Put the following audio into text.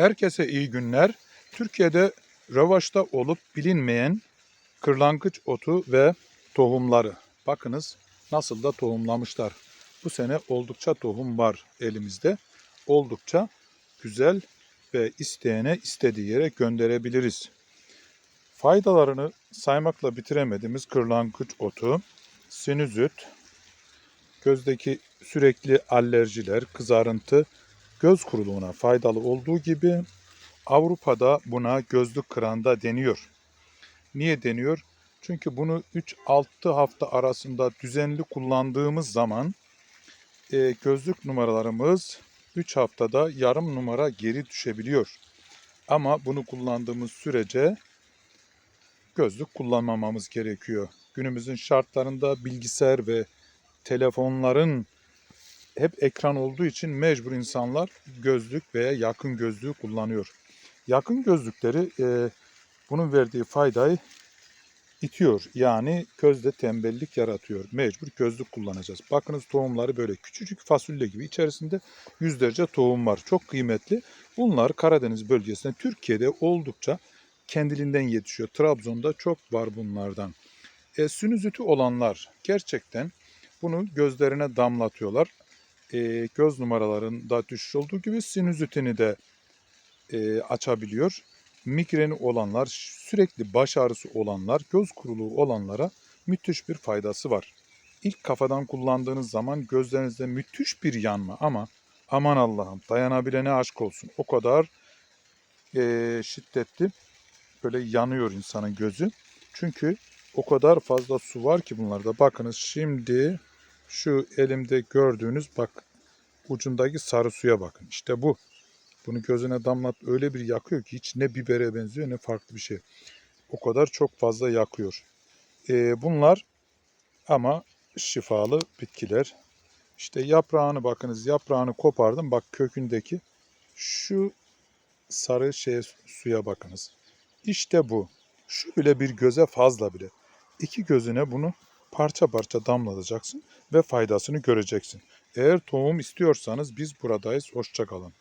Herkese iyi günler. Türkiye'de revaçta olup bilinmeyen kırlangıç otu ve tohumları. Bakınız nasıl da tohumlamışlar. Bu sene oldukça tohum var elimizde. Oldukça güzel ve isteyene istediği yere gönderebiliriz. Faydalarını saymakla bitiremediğimiz kırlangıç otu, sinüzit, gözdeki sürekli alerjiler, kızarıntı, göz kuruluğuna faydalı olduğu gibi Avrupa'da buna gözlük kıranda deniyor. Niye deniyor? Çünkü bunu 3-6 hafta arasında düzenli kullandığımız zaman e, gözlük numaralarımız 3 haftada yarım numara geri düşebiliyor. Ama bunu kullandığımız sürece gözlük kullanmamamız gerekiyor. Günümüzün şartlarında bilgisayar ve telefonların hep ekran olduğu için mecbur insanlar gözlük veya yakın gözlüğü kullanıyor. Yakın gözlükleri e, bunun verdiği faydayı itiyor. Yani gözde tembellik yaratıyor. Mecbur gözlük kullanacağız. Bakınız tohumları böyle küçücük fasulye gibi içerisinde yüzlerce tohum var. Çok kıymetli. Bunlar Karadeniz bölgesinde Türkiye'de oldukça kendiliğinden yetişiyor. Trabzon'da çok var bunlardan. E, sinüziti olanlar gerçekten bunu gözlerine damlatıyorlar. E, göz numaralarında düşüş olduğu gibi sinüzitini de e, açabiliyor. Migreni olanlar, sürekli baş ağrısı olanlar, göz kuruluğu olanlara müthiş bir faydası var. İlk kafadan kullandığınız zaman gözlerinizde müthiş bir yanma ama aman Allah'ım dayanabilene aşk olsun. O kadar e, şiddetli böyle yanıyor insanın gözü. Çünkü o kadar fazla su var ki bunlarda. Bakınız şimdi şu elimde gördüğünüz bak ucundaki sarı suya bakın. İşte bu. Bunu gözüne damlat öyle bir yakıyor ki hiç ne bibere benziyor ne farklı bir şey. O kadar çok fazla yakıyor. Ee, bunlar ama şifalı bitkiler. İşte yaprağını bakınız yaprağını kopardım. Bak kökündeki şu sarı şey suya bakınız. İşte bu. Şu bile bir göze fazla bile. İki gözüne bunu parça parça damlatacaksın ve faydasını göreceksin. Eğer tohum istiyorsanız biz buradayız. Hoşçakalın.